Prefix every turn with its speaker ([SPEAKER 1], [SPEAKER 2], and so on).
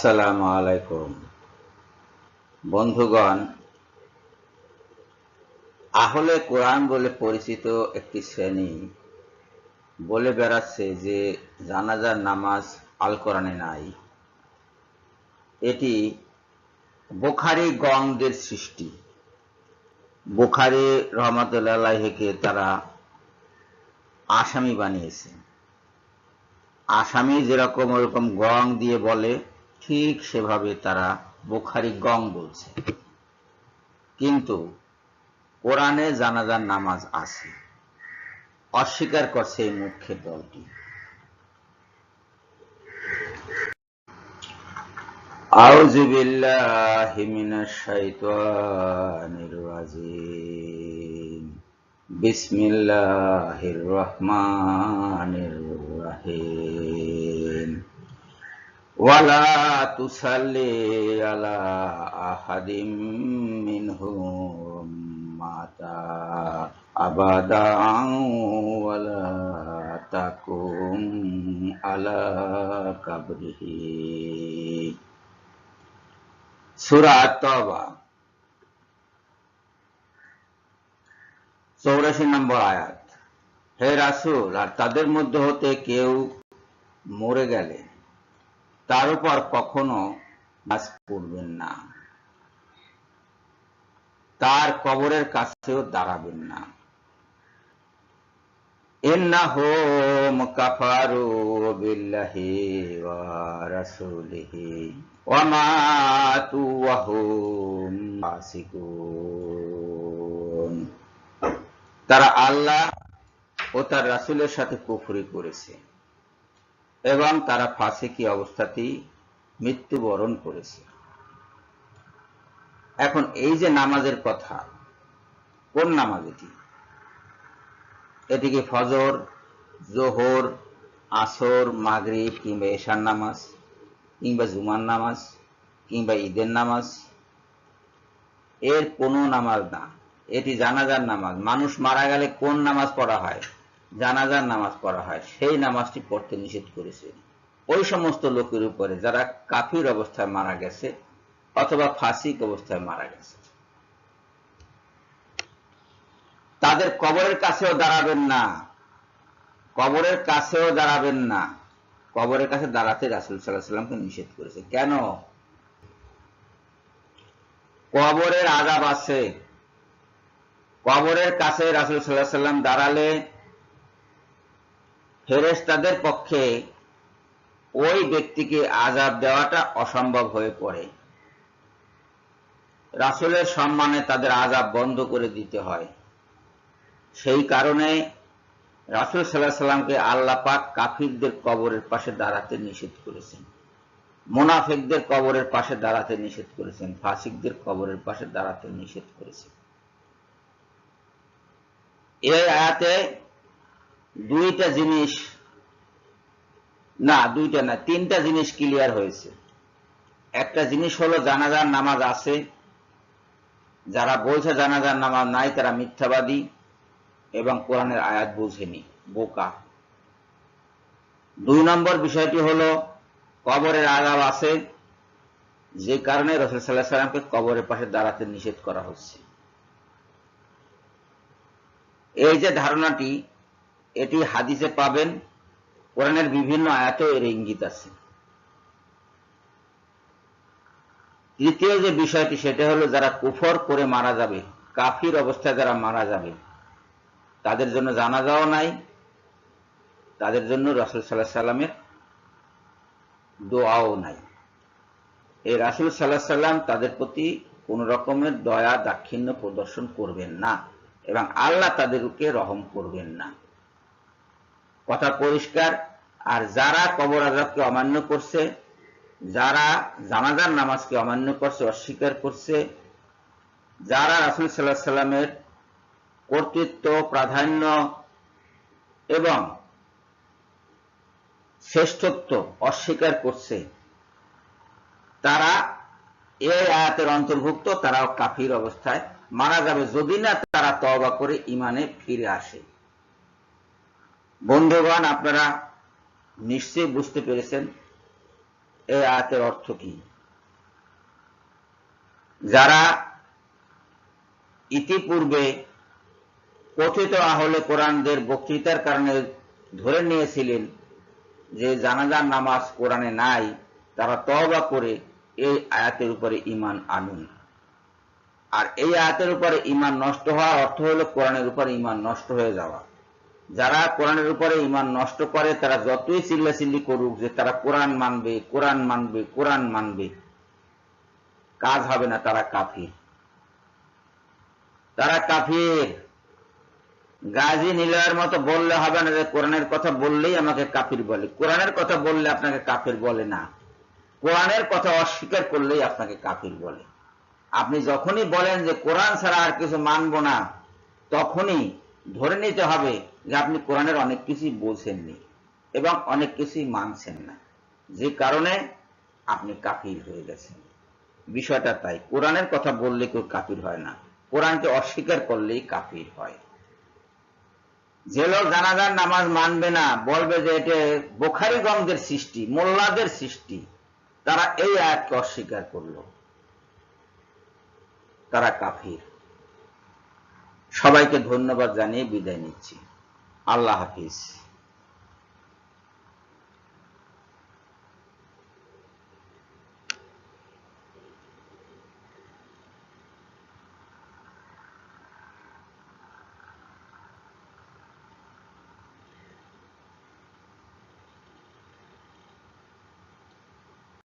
[SPEAKER 1] আসসালামু আলাইকুম। বন্ধুগণ, আহলে কোরআন বলে পরিচিত একটি শ্রেণি বলে বেড়াচ্ছে যে জানাজার নামাজ আল কোরআনে নাই। এটি বোখারি গংদের সৃষ্টি। বোখারি রহমতুল্লাহকে তারা আসামি বানিয়েছে। আসামি যেরকম ওরকম গং দিয়ে বলে ঠিক সেভাবে তারা বোখারি গং বলছে কিন্তু কোরআনে জানাজার নামাজ আছে অস্বীকার করছে এই মুখ্যের দলটি أعوذ بالله من الشيطان الرجيم بسم الله الرحمن الرحيم ওয়ালা তুসাল্লি আলা আহাদিম মিনহুম মাতা আবাদা ওয়ালা তাকুম আলা সূরা নম্বর আয়াত। হে রাসুল, আর তাদের মধ্যে হতে কেউ মরে গেলে তার উপর কখনো নাচ করবেন না। তার কবরের কাছেও দাঁড়াবেন না। ওয়া রাসূলিহি ওয়া মাতু ওয়া তারা আল্লাহ ও তার রাসুলের সাথে কুফরি করেছে। এবং তারা ফাসিকি অবস্থাতেই মৃত্যুবরণ করেছে। এখন এই যে নামাজের কথা, কোন নামাজ এটি? এটিকে ফজর, জোহর, আসর, মাগরিব কিংবা এশার নামাজ, কিংবা জুমার নামাজ, কিংবা ঈদের নামাজ। এর কোনো নামাজ না। এটি জানাজার নামাজ। মানুষ মারা গেলে কোন নামাজ পড়া হয়? জানাজার নামাজ পড়া হয়, সেই নামাজটি পড়তে নিষেধ করেছে। ওই সমস্ত লোকের উপরে যারা কাফির অবস্থায় মারা গেছে অথবা ফাসিক অবস্থায় মারা গেছে, তাদের কবরের কাছেও দাঁড়াবেন না। কবরের কাছেও দাঁড়াবেন না। কবরের কাছে দাঁড়াতে রাসুল সাল্লাহ সাল্লামকে নিষেধ করেছে। কেন? কবরের আজাব আছে। কবরের কাছে রাসুল সাল্লাহ সাল্লাম দাঁড়ালে ফেরেস্তাদের পক্ষে ওই ব্যক্তিকে আজাব দেওয়াটা অসম্ভব হয়ে পড়ে। রাসুলের সম্মানে তাদের আজাব বন্ধ করে দিতে হয়। সেই কারণে রাসুল সাল্লাহ সাল্লামকে আল্লাহ পাক কাফিরদের কবরের পাশে দাঁড়াতে নিষেধ করেছেন। মোনাফেকদের কবরের পাশে দাঁড়াতে নিষেধ করেছেন। ফাসিকদের কবরের পাশে দাঁড়াতে নিষেধ করেছেন। এই আয়াতে দুইটা জিনিস, না, দুইটা না, তিনটা জিনিস ক্লিয়ার হয়েছে। একটা জিনিস হলো জানাজার নামাজ আছে। যারা বলছে জানাজার নামাজ নাই, তারা মিথ্যাবাদী এবং কোরআনের আয়াত বুঝেনি, বোকা। দুই নম্বর বিষয়টি হলো, কবরের আগাব আছে। যে কারণে রসুল সাল্লাহ সাল্লামকে কবরের পাশে দাঁড়াতে নিষেধ করা হচ্ছে। এই যে ধারণাটি এটি হাদিসে পাবেন, কোরআনের বিভিন্ন আয়াতেও এর ইঙ্গিত আছে। তৃতীয় যে বিষয়টি, সেটা হলো যারা কুফর করে মারা যাবে, কাফির অবস্থায় যারা মারা যাবে, তাদের জন্য জানাজাও নাই, তাদের জন্য রাসুল সাল্লাহ সাল্লামের দোয়াও নাই। এই রাসুল সাল্লাহ সাল্লাম তাদের প্রতি কোন রকমের দয়া, দাক্ষিণ্য প্রদর্শন করবেন না এবং আল্লাহ তাদেরকে রহম করবেন না। কথা পরিষ্কার। আর যারা কবর আজাবকে অমান্য করছে, যারা জানাজার নামাজকে অমান্য করছে, অস্বীকার করছে, যারা রাসুল সাল্লাহ সাল্লামের কর্তৃত্ব, প্রাধান্য এবং শ্রেষ্ঠত্ব অস্বীকার করছে, তারা এই আয়াতের অন্তর্ভুক্ত, তারাও কাফির অবস্থায় মারা যাবে। যদি না তারা তবা করে ইমানে ফিরে আসে। বন্ধুগণ, আপনারা নিশ্চয়ই বুঝতে পেরেছেন এই আয়াতের অর্থ কি। যারা ইতিপূর্বে কথিত আহলে কোরআনদের বক্তৃতার কারণে ধরে নিয়েছিলেন যে জানাজার নামাজ কোরআনে নাই, তারা তওবা করে এই আয়াতের উপরে ইমান আনুন। আর এই আয়াতের উপরে ইমান নষ্ট হওয়ার অর্থ হলো কোরআনের উপরে ইমান নষ্ট হয়ে যাওয়া। যারা কোরআনের উপরে ইমান নষ্ট করে, তারা যতই চিল্লাচিল্লি করুক যে তারা কোরআন মানবে কোরআন মানবে কোরআন মানবে, কাজ হবে না তারা কাফির। তারা কাফির। গাজী নিলয়ের মতো বললে হবে না যে কোরআনের কথা বললেই আমাকে কাফির বলে। কোরআনের কথা বললে আপনাকে কাফির বলে না। কোরআনের কথা অস্বীকার করলেই আপনাকে কাফির বলে। আপনি যখনই বলেন যে কোরআন ছাড়া আর কিছু মানব না, তখনই ধরে নিতে হবে যে আপনি কোরআনের অনেক কিছুই বোঝেননি এবং অনেক কিছুই মানছেন না। যে কারণে আপনি কাফির হয়ে গেছেন। বিষয়টা তাই, কোরআনের কথা বললে কেউ কাফির হয় না। কোরআনকে অস্বীকার করলেই কাফির হয়। যে লোক জানাজার নামাজ মানবে না, বলবে যে এটা বোখারিগঞ্জের সৃষ্টি, মোল্লাদের সৃষ্টি, তারা এই আয়াতকে অস্বীকার করল। তারা কাফির। সবাইকে ধন্যবাদ জানিয়ে বিদায় নিচ্ছি। আল্লাহ হাফিজ